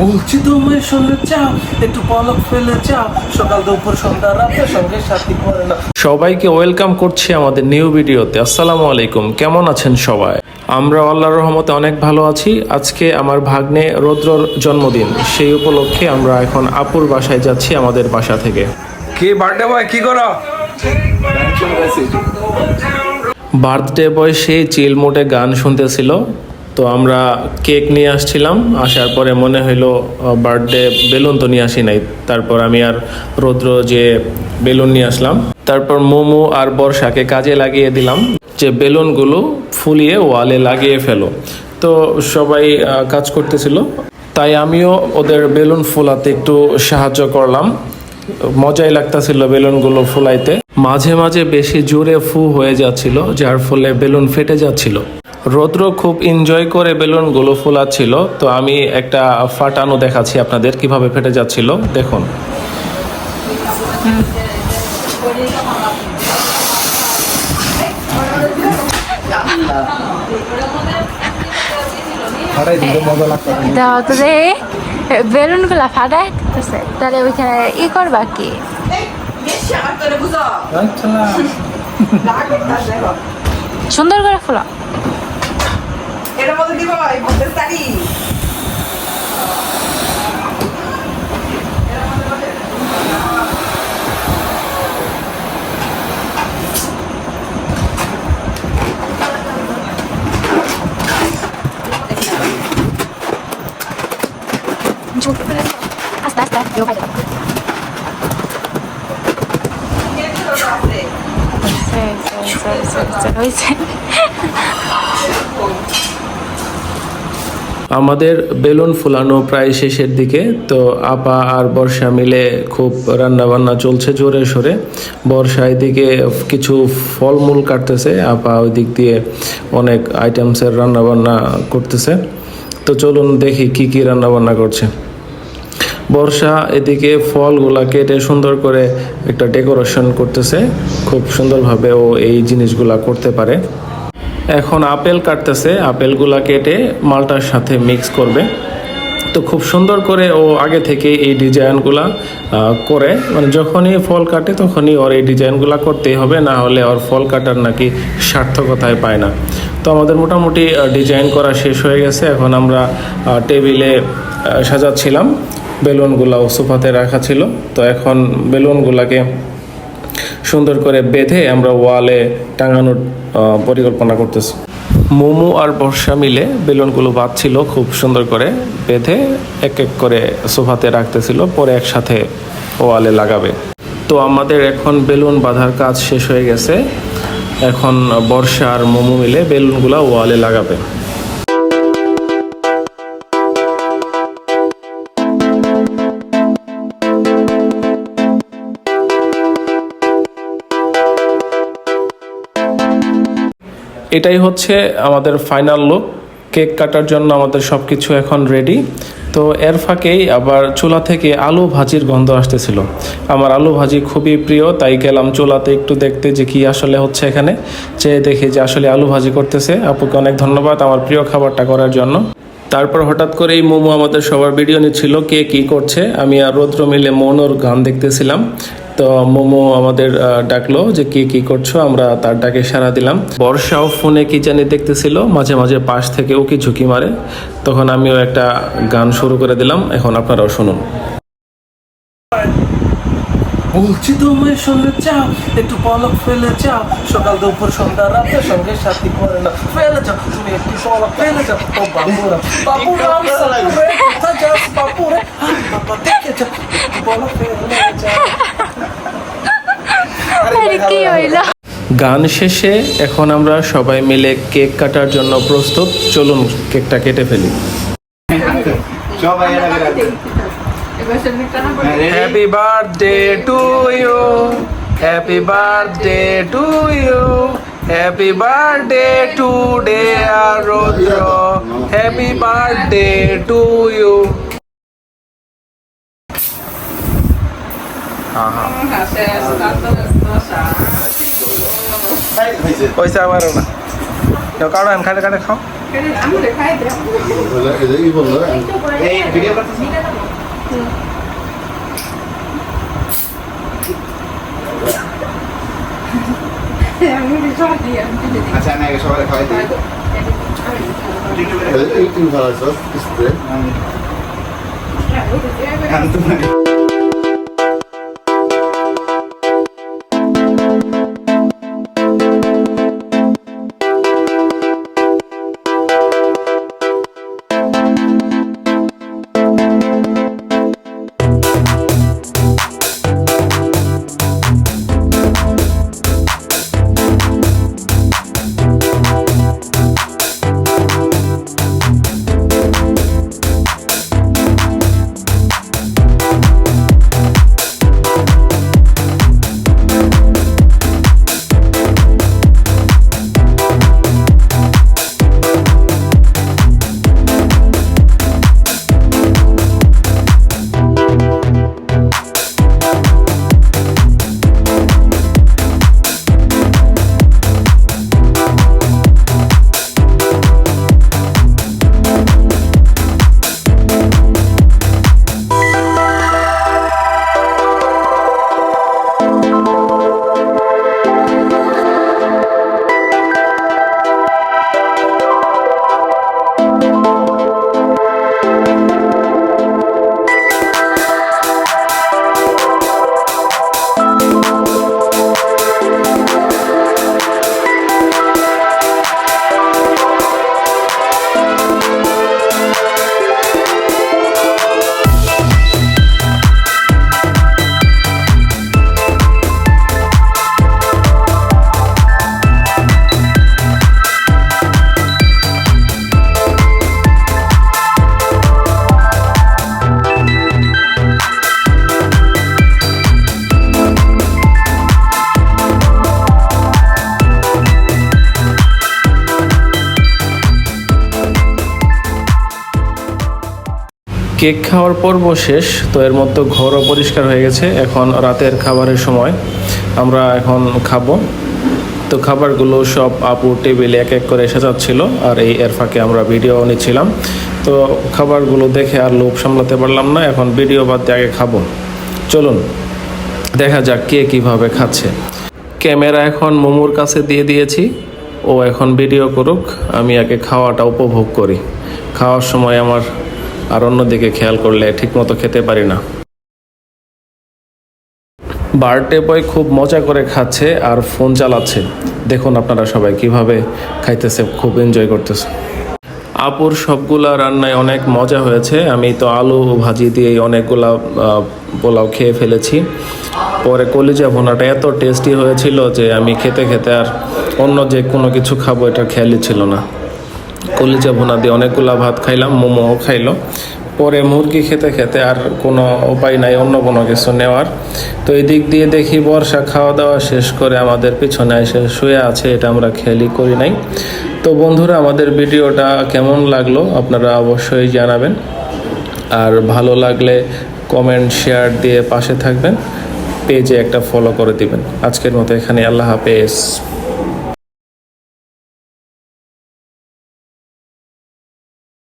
বলছি তুমি শুনে চাও একটু পলক ফেলে চাও সকাল দুপুর সন্ধ্যা রাতে সঙ্গে সাথী করে না সবাইকে ওয়েলকাম করছি আমাদের নিউ ভিডিওতে। আসসালামু আলাইকুম কেমন আছেন সবাই? আমরা আল্লাহর রহমতে অনেক ভালো আছি। আজকে আমার ভাগ্নে রৌদ্রর জন্মদিন সেই উপলক্ষে আমরা এখন আপুর বাসায় যাচ্ছি আমাদের বাসা থেকে। কি বার্থডে বয় কি করো? বার্থডে বয় সেই চিল মোটে গান শুনতেছিল। তো আমরা কেক নিয়ে আসছিলাম, আসার পরে মনে হইল বার্থডে বেলুন তো নিয়ে আসি নাই। তারপর আমি আর রৌদ্র যে বেলুন নিয়ে আসলাম, তারপর মোমো আর বর্ষাকে কাজে লাগিয়ে দিলাম যে বেলুনগুলো ফুলিয়ে ওয়ালে লাগিয়ে ফেলো। তো সবাই কাজ করতেছিল। তাই আমিও ওদের বেলুন ফোলাতে একটু সাহায্য করলাম। মজাই লাগতাছিল বেলুনগুলো ফুলাইতে। মাঝে মাঝে বেশি জোরে ফু হয়ে যাচ্ছিল, যার ফলে বেলুন ফেটে যাচ্ছিল। রৌদ্র খুব এনজয় করে বেলুনগুলো ফুলাচ্ছিল। তো আমি একটা ফাটানো দেখাচ্ছি আপনাদের কীভাবে ফেটে যাচ্ছিল। দেখুন। তো রে বেলুনগুলা ফাটাই দিতেছে। তাহলে ওইখানে ই করবা কি? সুন্দর করে ফুলা এর মধ্যে দিব এই ভোটের শাড়ি আস্তে আস্তে আস্তে ওখানে হয়েছে আমাদের বেলুন ফুলানো প্রায় শেষের দিকে, তো আপা আর বর্ষা মিলে খুব রান্না বান্না চলছে জোরে সোরে। বর্ষা এদিকে কিছু ফলমূল কাটতেছে, আপা ওই দিক দিয়ে অনেক আইটেমসের রান্না বান্না করতেছে। তো চলুন দেখি কি কি রান্না বান্না করছে। বর্ষা এদিকে ফলগুলা কেটে সুন্দর করে একটা ডেকোরেশন করতেছে, খুব সুন্দরভাবে ও এই জিনিসগুলা করতে পারে। এখন আপেল কাটতেছে, আপেলগুলা কেটে মালটার সাথে মিক্স করবে। তো খুব সুন্দর করে ও আগে থেকে এই ডিজাইনগুলা করে। মানে যখনই ফল কাটে তখনই ওর এই ডিজাইনগুলা করতেই হবে, না হলে ওর ফল কাটার নাকি সার্থকতায় পায় না। তো আমাদের মোটামুটি ডিজাইন করা শেষ হয়ে গেছে। এখন আমরা টেবিলে সাজাচ্ছিলাম। বেলুনগুলাও সোফাতে রাখা ছিল। তো এখন বেলুনগুলাকে সুন্দর করে বেঁধে আমরা ওয়ালে টাঙানোর পরিকল্পনা করতেছি। মোমো আর বর্ষা মিলে বেলুনগুলো বাঁধছিল খুব সুন্দর করে, বেঁধে এক এক করে সোফাতে রাখতেছিল, পরে একসাথে ওয়ালে লাগাবে। তো আমাদের এখন বেলুন বাঁধার কাজ শেষ হয়ে গেছে। এখন বর্ষা আর মোমো মিলে বেলুনগুলো ওয়ালে লাগাবে। এটাই হচ্ছে আমাদের ফাইনাল লুক কেক কাটার জন্য আমাদের সব কিছু এখন রেডি তো এর ফাঁকেই আবার চুলা থেকে আলু ভাজির গন্ধ আসতেছিল। আমার আলু ভাজি খুবই প্রিয়, তাই গেলাম চুলাতে একটু দেখতে যে কি আসলে হচ্ছে এখানে। চেয়ে দেখি যে আসলে আলু ভাজি করতেছে। আপুকে অনেক ধন্যবাদ আমার প্রিয় খাবারটা করার জন্য। তারপর হঠাৎ করে এই মোমো আমাদের সবার ভিডিও নিচ্ছিল, কে কি করছে। আমি আর রৌদ্র মিলে মনোর গান দেখতেছিলাম। তো মোমো আমাদের ডাকলো যে কি কি করছ? আমরা তার ডাকে সাড়া দিলাম। বর্ষাও ফোনে কি জানি দেখতেছিল, মাঝে মাঝে পাশ থেকে ও কি ঝুঁকি মারে। তখন আমিও একটা গান শুরু করে দিলাম, এখন আপনারাও শুনুন। বলছি তুমি শুনে চাও একটু পলক ফেলে চাও সকাল দুপুর সন্ধ্যা রাতে সঙ্গে সাথী করে না ফেলে চাও তুমি একটু পলক ফেলে চাও ও বাবুরা বাবুরা কোথায় যাস বাবুরে। বাবা, দেখে যাও পলক ফেলে আরে কি হইল গান শেষে এখন আমরা সবাই মিলে কেক কাটার জন্য প্রস্তুত। চলুন কেকটা কেটে ফেলি। Happy birthday to you happy birthday to you happy birthday to dear Roudra happy birthday to you পয়সা আমারও না কেউ কারও আন খাইলে খাইলে খাও। আচ্ছা আমি আগে সবাই খাওয়াই দিই। ভালো আছে কেক খাওয়ার পর্ব শেষ, তো এর মধ্যে ঘরও পরিষ্কার হয়ে গেছে। এখন রাতের খাবারের সময় আমরা এখন খাব। তো খাবারগুলো সব আপু টেবিলে এক এক করে সাজাচ্ছিল, আর এই এর ফাঁকে আমরা ভিডিও নিচ্ছিলাম। তো খাবারগুলো দেখে আর লোভ সামলাতে পারলাম না, এখন ভিডিও বাদ দিয়ে আগে খাব। চলুন, দেখা যাক কে কীভাবে খাচ্ছে। ক্যামেরা এখন মোমোর কাছে দিয়ে দিয়েছি। ও এখন ভিডিও করুক, আমি আগে খাওয়াটা উপভোগ করি। খাওয়ার সময় আমার আর অন্যদিকে খেয়াল করলে ঠিকমতো খেতে পারি না। বার্থডে বয় খুব মজা করে খাচ্ছে আর ফোন চালাচ্ছে। দেখুন আপনারা সবাই কীভাবে খাইতেছে, খুব এনজয় করতেছে। আপুর সবগুলা রান্নায় অনেক মজা হয়েছে। আমি তো আলু ভাজি দিয়ে অনেকগুলা পোলাও খেয়ে ফেলেছি। পরে কলিজা ভোনাটা এত টেস্টি হয়েছিল যে আমি খেতে খেতে আর অন্য যে কোনো কিছু খাব এটা খেয়ালই ছিল না। কলিজা ভুনা দিয়ে অনেকগুলা ভাত খাইলাম, মোমোও খাইলো। পরে মুরগি খেতে খেতে আর কোনো উপায় নাই, অন্য কোনো কিছু নেওয়ার। তো এই দিক দিয়ে দেখি বর্ষা খাওয়া দাওয়া শেষ করে আমাদের পিছনে এসে শুয়ে আছে, এটা আমরা খেয়ালই করি নাই। তো বন্ধুরা, আমাদের ভিডিওটা কেমন লাগল আপনারা অবশ্যই জানাবেন। আর ভালো লাগলে কমেন্ট শেয়ার দিয়ে পাশে থাকবেন পেজে একটা ফলো করে দিবেন। আজকের মতো এখানে আল্লাহ হাফেজ।